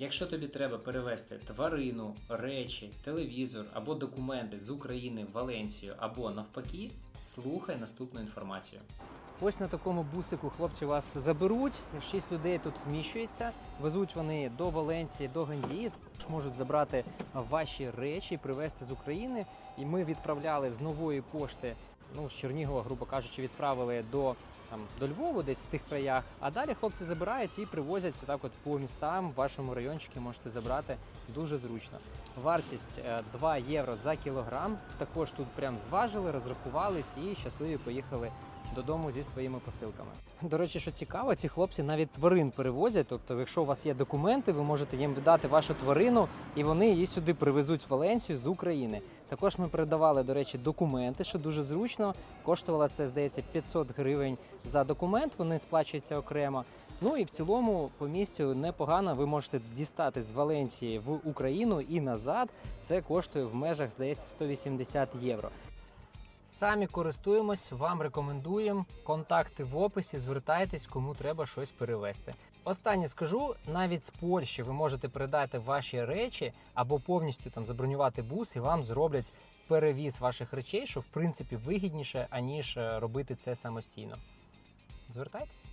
Якщо тобі треба перевезти тварину, речі, телевізор або документи з України в Валенсію або навпаки, слухай наступну інформацію. Ось на такому бусику хлопці вас заберуть. Шість людей тут вміщується. Везуть вони до Валенції, до Гандії. Також можуть забрати ваші речі привезти з України. І ми відправляли з нової пошти. Ну, з Чернігова, грубо кажучи, відправили до там до Львову, десь в тих краях. А далі хлопці забирають і привозять отак от по містам. В вашому райончику можете забрати дуже зручно. Вартість е, 2 євро за кілограм. Також тут прям зважили, розрахувались і щасливі поїхали додому зі своїми посилками. До речі, що цікаво, ці хлопці навіть тварин перевозять. Тобто, якщо у вас є документи, ви можете їм віддати вашу тварину, і вони її сюди привезуть в Валенсію з України. Також ми передавали, до речі, документи, що дуже зручно. Коштувало це, здається, 500 гривень за документ. Вони сплачуються окремо. Ну і в цілому по місцю непогано. Ви можете дістати з Валенції в Україну і назад. Це коштує в межах, здається, 180 євро. Самі користуємось, вам рекомендуємо. Контакти в описі, звертайтесь, кому треба щось перевезти. Останнє скажу: навіть з Польщі ви можете передати ваші речі або повністю там забронювати бус, і вам зроблять перевіз ваших речей, що в принципі вигідніше, аніж е, робити це самостійно. Звертайтесь.